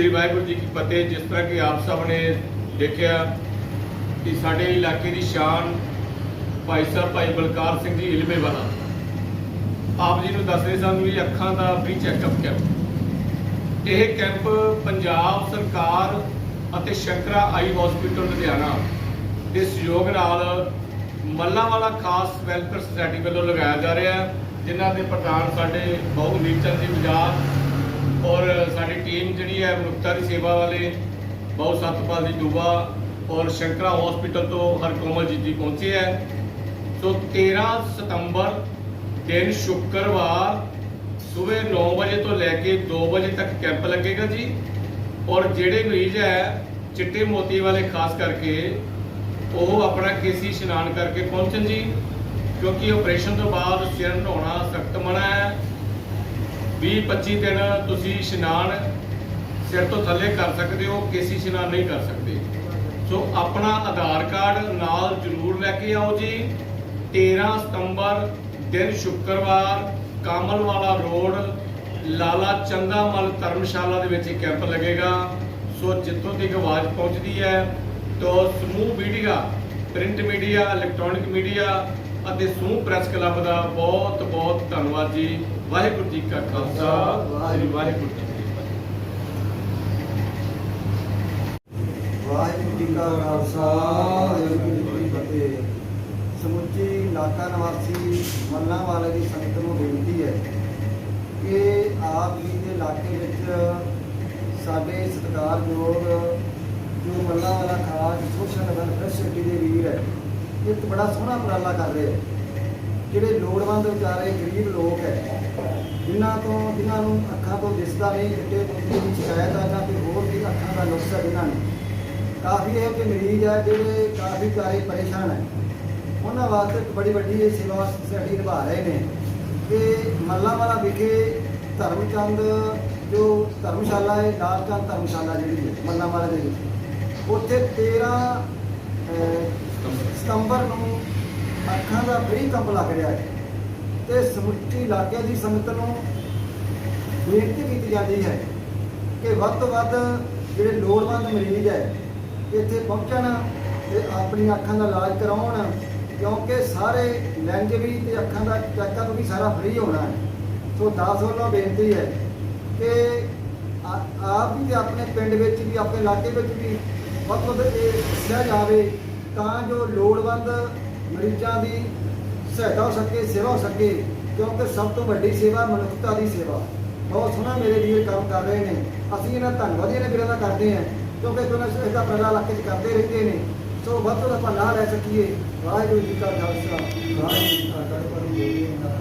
ਸ਼੍ਰੀ ਵਾਹਿਗੁਰੂ ਜੀ ਕੀ ਫਤਿਹ। ਜਿਸ ਤਰ੍ਹਾਂ ਕਿ ਆਪ ਸਭ ਨੇ ਦੇਖਿਆ ਕਿ ਸਾਡੇ ਇਲਾਕੇ ਦੀ ਸ਼ਾਨ ਭਾਈ ਸਾਹਿਬ, ਭਾਈ ਬਲਕਾਰ ਸਿੰਘ ਜੀ ਇਲਮੇ ਵਾਲਾ। ਆਪ ਜੀ ਨੂੰ ਦੱਸਦੇ ਸਾਨੂੰ ਵੀ ਅੱਖਾਂ ਦਾ ਫ੍ਰੀ ਚੈੱਕਅਪ ਕੈਂਪ ਇਹ ਕੈਂਪ ਪੰਜਾਬ ਸਰਕਾਰ ਅਤੇ ਸ਼ੰਕਰਾ ਆਈ ਹਸਪੀਟਲ ਲੁਧਿਆਣਾ ਦੇ ਸਹਿਯੋਗ ਨਾਲ ਮੱਲਾਂਵਾਲਾ ਖਾਸ ਵੈਲਫੇਅਰ ਸੁਸਾਇਟੀ ਵੱਲੋਂ ਲਗਾਇਆ ਜਾ ਰਿਹਾ ਹੈ, ਜਿਨ੍ਹਾਂ ਦੇ ਪ੍ਰਧਾਨ ਸਾਡੇ ਬਹੁ ਨੀਚੰਦ ਜੀ ਬਜ਼ਾਰ ਔਰ ਟੀਮ ਜਿਹੜੀ ਹੈ ਮਨੁੱਖਤਾ ਦੀ ਸੇਵਾ ਵਾਲੇ ਬਹੁ ਸਤਪਾਲ ਜੀ ਦੂਬਾ ਔਰ ਸ਼ੰਕਰਾ ਹਸਪੀਟਲ ਤੋਂ ਹਰਕੋਮਲ ਜੀ ਜੀ ਪਹੁੰਚੇ ਹੈ। ਸੋ 13 ਸਤੰਬਰ ਦਿਨ ਸ਼ੁੱਕਰਵਾਰ ਸਵੇਰ 9 ਵਜੇ ਤੋਂ ਲੈ ਕੇ 2 ਵਜੇ ਤੱਕ ਕੈਂਪ ਲੱਗੇਗਾ ਜੀ। ਔਰ ਜਿਹੜੇ ਮਰੀਜ਼ ਹੈ, ਚਿੱਟੇ ਮੋਤੀ ਵਾਲੇ ਖਾਸ ਕਰਕੇ, ਉਹ ਆਪਣਾ ਕੇਸੀ ਇਸ਼ਨਾਨ ਕਰਕੇ ਪਹੁੰਚਣ ਜੀ। ਕਿਉਂਕਿ ਆਪਰੇਸ਼ਨ ਤੋਂ ਬਾਅਦ ਸਿਰ ਨਹਾਉਣਾ ਸਖਤ ਮਨਾ ਹੈ। 20 25 ਦਿਨ ਤੁਸੀਂ ਇਸ਼ਨਾਨ ਸਿਰ ਤੋਂ ਥੱਲੇ ਕਰ ਸਕਦੇ ਹੋ, ਕੇਸੀ ਇਸ਼ਨਾਨ ਨਹੀਂ ਕਰ ਸਕਦੇ। ਸੋ ਆਪਣਾ ਆਧਾਰ ਕਾਰਡ ਨਾਲ ਜ਼ਰੂਰ ਲੈ ਕੇ ਆਓ ਜੀ। 13 ਸਤੰਬਰ ਦਿਨ ਸ਼ੁੱਕਰਵਾਰ, ਕਾਮਲਵਾਲਾ ਰੋਡ, ਲਾਲਾ ਚੰਦਾਮਲ ਧਰਮਸ਼ਾਲਾ ਦੇ ਵਿੱਚ ਇਹ ਕੈਂਪ ਲੱਗੇਗਾ। ਸੋ ਜਿੱਥੋਂ ਤੱਕ ਆਵਾਜ਼ ਪਹੁੰਚਦੀ ਹੈ, ਤੋ ਸਮੂਹ media, print media, electronic media ਅਤੇ ਸਮੂਹ ਪ੍ਰੈਸ ਕਲੱਬ ਦਾ ਬਹੁਤ ਬਹੁਤ ਧੰਨਵਾਦ ਜੀ। ਵਾਹਿਗੁਰੂ ਜੀ ਕਾ ਖਾਲਸਾ, ਸ੍ਰੀ ਵਾਹਿਗੁਰੂ ਜੀ ਕੀ ਫਤਿਹ। ਵਾਹਿਗੁਰੂ ਜੀ ਕਾ ਖਾਲਸਾ, ਵਾਹਿਗੁਰੂ ਜੀ ਕੀ ਫਤਿਹ। ਸਮੁੱਚੀ ਇਲਾਕਾ ਨਿਵਾਸੀ ਮੱਲਾਂ ਵਾਲੇ ਦੀ ਸੰਗਤ ਨੂੰ ਬੇਨਤੀ ਹੈ ਕਿ ਆਪ ਜੀ ਦੇ ਇਲਾਕੇ ਵਿੱਚ ਸਾਡੇ ਸਤਿਕਾਰਯੋਗ ਜੋ ਮੱਲਾਂ ਵਾਲਾ ਖਾਸ ਸੋਸ਼ਲ ਵੈਲਫੇਅਰ ਸੁਸਾਇਟੀ ਦੇ ਵੀਰ ਹੈ ਇਹ ਇੱਕ ਬੜਾ ਸੋਹਣਾ ਉਪਰਾਲਾ ਕਰ ਰਹੇ ਜਿਹੜੇ ਲੋੜਵੰਦ ਵਿਚਾਰੇ, ਗਰੀਬ ਲੋਕ ਹੈ, ਜਿਨ੍ਹਾਂ ਤੋਂ, ਜਿਨ੍ਹਾਂ ਨੂੰ ਅੱਖਾਂ ਤੋਂ ਦਿਸਦਾ ਨਹੀਂ ਚਿੱਟੇ ਮੋਤੀ ਸ਼ਿਕਾਇਤ ਆ ਜਾਂ ਕੋਈ ਹੋਰ ਵੀ ਅੱਖਾਂ ਦਾ ਨੁਕਸ ਹੈ ਜਿਨ੍ਹਾਂ ਨੂੰ, ਕਾਫੀ ਇਹ ਕਿ ਮਰੀਜ਼ ਹੈ ਜਿਹੜੇ ਕਾਫੀ ਵਿਚਾਰੇ ਪਰੇਸ਼ਾਨ ਹੈ। ਉਹਨਾਂ ਵਾਸਤੇ ਇੱਕ ਬੜੀ ਵੱਡੀ ਇਹ ਸੇਵਾ ਸੁਸਾਇਟੀ ਨਿਭਾ ਰਹੇ ਨੇ। ਕਿ ਮੱਲਾ ਵਾਲਾ ਵਿਖੇ ਧਰਮਚੰਦ, ਜੋ ਧਰਮਸ਼ਾਲਾ ਹੈ, ਲਾਲਚੰਦ ਧਰਮਸ਼ਾਲਾ ਜਿਹੜੀ ਹੈ ਮੱਲਾ ਵਾਲਾ ਦੇ ਵਿੱਚ, ਉੱਥੇ 13 ਸਤੰਬਰ ਨੂੰ ਅੱਖਾਂ ਦਾ ਫ੍ਰੀ ਕੈਂਪ ਲੱਗ ਰਿਹਾ ਹੈ ਤੇ ਸਮੁੱਚੀ ਇਲਾਕੇ ਦੀ ਸੰਗਤ ਨੂੰ ਬੇਨਤੀ ਕੀਤੀ ਜਾਂਦੀ ਹੈ ਕਿ ਵੱਧ ਤੋਂ ਵੱਧ ਜਿਹੜੇ ਲੋੜਵੰਦ ਮਰੀਜ਼ ਹੈ, ਇੱਥੇ ਪਹੁੰਚਣ ਤੇ ਆਪਣੀਆਂ ਅੱਖਾਂ ਦਾ ਇਲਾਜ ਕਰਾਉਣ, ਕਿਉਂਕਿ ਸਾਰੇ ਲੈਂਜ ਵੀ ਤੇ ਅੱਖਾਂ ਦਾ ਚੈੱਕਅਪ ਵੀ ਸਾਰਾ ਫ੍ਰੀ ਹੋਣਾ ਹੈ। ਸੋ ਦਾਸ ਵੱਲੋਂ ਬੇਨਤੀ ਹੈ ਕਿ ਆਪ ਵੀ ਤੇ ਆਪਣੇ ਪਿੰਡ ਵਿੱਚ ਵੀ, ਆਪਣੇ ਇਲਾਕੇ ਵਿੱਚ ਵੀ ਵੱਧ ਤੋਂ ਵੱਧ ਇਹ ਦੱਸਿਆ ਜਾਵੇ ਤਾਂ ਜੋ ਲੋੜਵੰਦ ਮਰੀਜ਼ਾਂ ਦੀ ਸਹਾਇਤਾ ਹੋ ਸਕੇ, ਸੇਵਾ ਹੋ ਸਕੇ, ਕਿਉਂਕਿ ਸਭ ਤੋਂ ਵੱਡੀ ਸੇਵਾ ਮਨੁੱਖਤਾ ਦੀ ਸੇਵਾ। ਬਹੁਤ ਸੋਹਣਾ ਮੇਰੇ ਵੀਰ ਕੰਮ ਕਰ ਰਹੇ ਨੇ। ਅਸੀਂ ਇਹਨਾਂ ਦਾ ਧੰਨਵਾਦ ਇਹਨਾਂ ਵੀਰਾਂ ਦਾ ਕਰਦੇ ਹਾਂ, ਕਿਉਂਕਿ ਦੋਨਾਂ ਇਸ ਦਾ ਪ੍ਰਲਾ ਇਲਾਕੇ 'ਚ ਕਰਦੇ ਰਹਿੰਦੇ ਨੇ। ਸੋ ਵੱਧ ਤੋਂ ਵੱਧ ਆਪਾਂ ਨਾ ਰਹਿ ਸਕੀਏ। ਵਾਹਿਗੁਰੂ ਜੀ ਕਾ ਖਾਲਸਾ। ਵਾਹਿਗੁਰੂ ਜੀ ਕੀ ਫਤਿਹ।